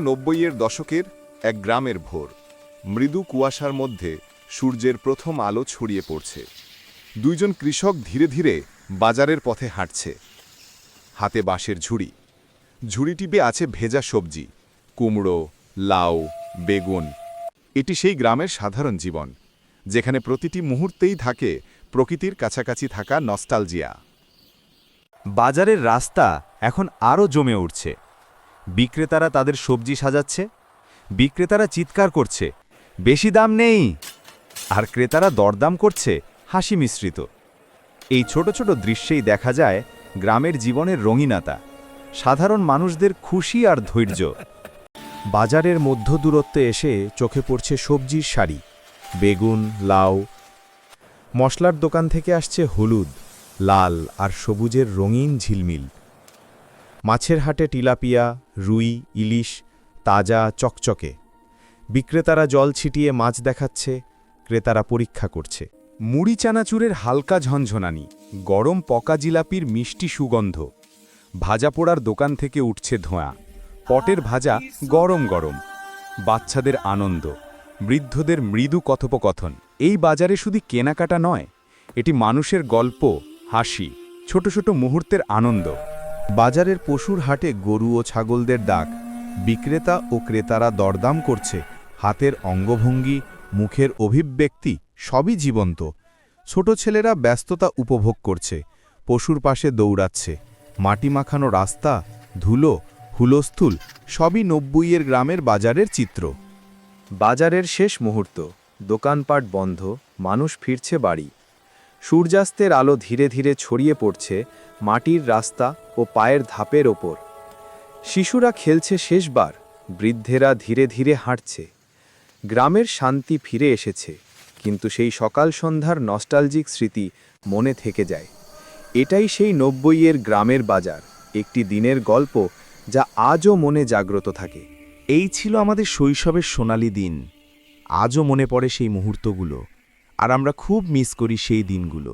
নব্বইয়ের দশকের এক গ্রামের ভোর, মৃদু কুয়াশার মধ্যে সূর্যের প্রথম আলো ছড়িয়ে পড়ছে। দুইজন কৃষক ধীরে ধীরে বাজারের পথে হাঁটছে। হাতে বাঁশের ঝুড়ি। ঝুড়িটিতে আছে ভেজা সবজি, কুমড়ো, লাউ, বেগুন। এটি সেই গ্রামের সাধারণ জীবন, যেখানে প্রতিটি মুহূর্তেই থাকে প্রকৃতির কাছাকাছি থাকা নস্টালজিয়া। বাজারের রাস্তা এখন আরও জমে উঠছে। বিক্রেতারা তাদের সবজি সাজাচ্ছে, বিক্রেতারা চিৎকার করছে, বেশি দাম নেই! আর ক্রেতারা দরদাম করছে, হাসি মিশ্রিত। এই ছোট ছোট দৃশ্যেই দেখা যায় গ্রামের জীবনের রঙিনাতা, সাধারণ মানুষদের খুশি আর ধৈর্য। বাজারের মধ্য দূরত্বে এসে চোখে পড়ছে সবজির শাড়ি, বেগুন, লাউ। মশলার দোকান থেকে আসছে হলুদ, লাল আর সবুজের রঙিন ঝিলমিল। মাছের হাটে টিলাপিয়া, রুই, ইলিশ, তাজা, চকচকে। বিক্রেতারা জল ছিটিয়ে মাছ দেখাচ্ছে, ক্রেতারা পরীক্ষা করছে। মুড়ি চানাচুরের হালকা ঝনঝনানি, গরম পকা জিলাপির মিষ্টি সুগন্ধ। ভাজা পোড়ার দোকান থেকে উঠছে ধোঁয়া। পটের ভাজা গরম গরম। বাচ্চাদের আনন্দ। বৃদ্ধদের মৃদু কথোপকথন। এই বাজারে শুধু কেনাকাটা নয়, এটি মানুষের গল্প, হাসি, ছোট ছোট মুহূর্তের আনন্দ। বাজারের পশুর হাটে গরু ও ছাগলদের ডাক। বিক্রেতা ও ক্রেতারা দরদাম করছে। হাতের অঙ্গভঙ্গি, মুখের অভিব্যক্তি সবই জীবন্ত। ছোট ছেলেরা ব্যস্ততা উপভোগ করছে। পশুর পাশে দৌড়াচ্ছে। মাটি মাখানো রাস্তা, ধুলো, হুলস্থুল সবই নব্বইয়ের গ্রামের বাজারের চিত্র। বাজারের শেষ মুহূর্ত, দোকানপাট বন্ধ, মানুষ ফিরছে বাড়ি। সূর্যাস্তের আলো ধীরে ধীরে ছড়িয়ে পড়ছে মাটির রাস্তা ও পায়ের ধাপের ওপর। শিশুরা খেলছে শেষবার, বৃদ্ধেরা ধীরে ধীরে হাঁটছে। গ্রামের শান্তি ফিরে এসেছে, কিন্তু সেই সকাল সন্ধ্যার নস্টালজিক স্মৃতি মনে থেকে যায়। এটাই সেই নব্বইয়ের গ্রামের বাজার, একটি দিনের গল্প যা আজও মনে জাগ্রত থাকে। এই ছিল আমাদের শৈশবের সোনালি দিন। আজও মনে পড়ে সেই মুহূর্তগুলো, আর আমরা খুব মিস করি সেই দিনগুলো।